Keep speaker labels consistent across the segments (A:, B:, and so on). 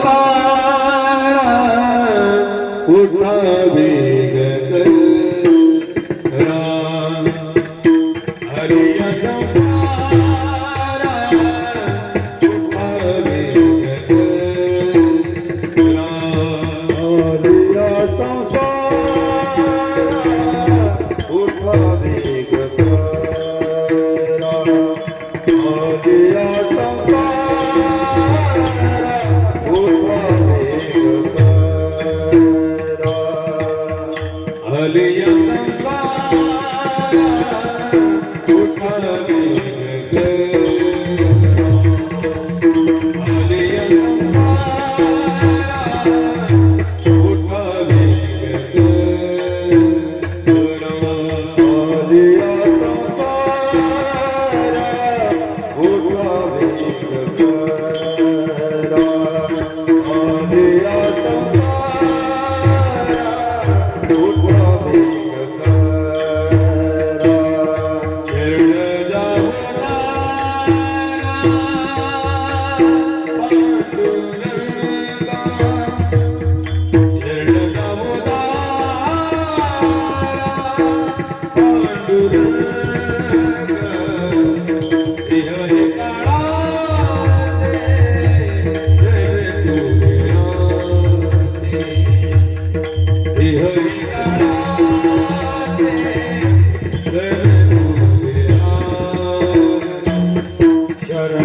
A: सारा उठावे। Good love, good love.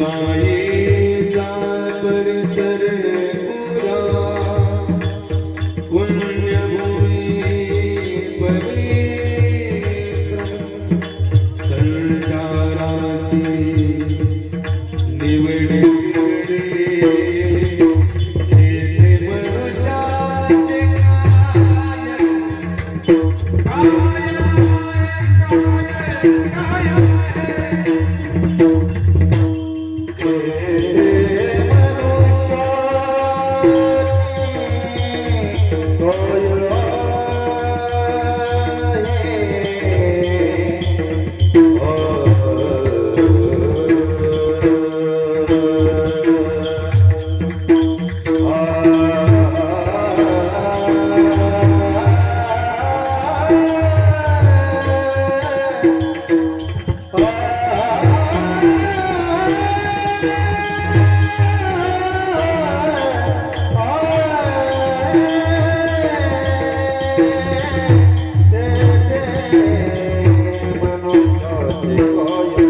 A: ലായി call you.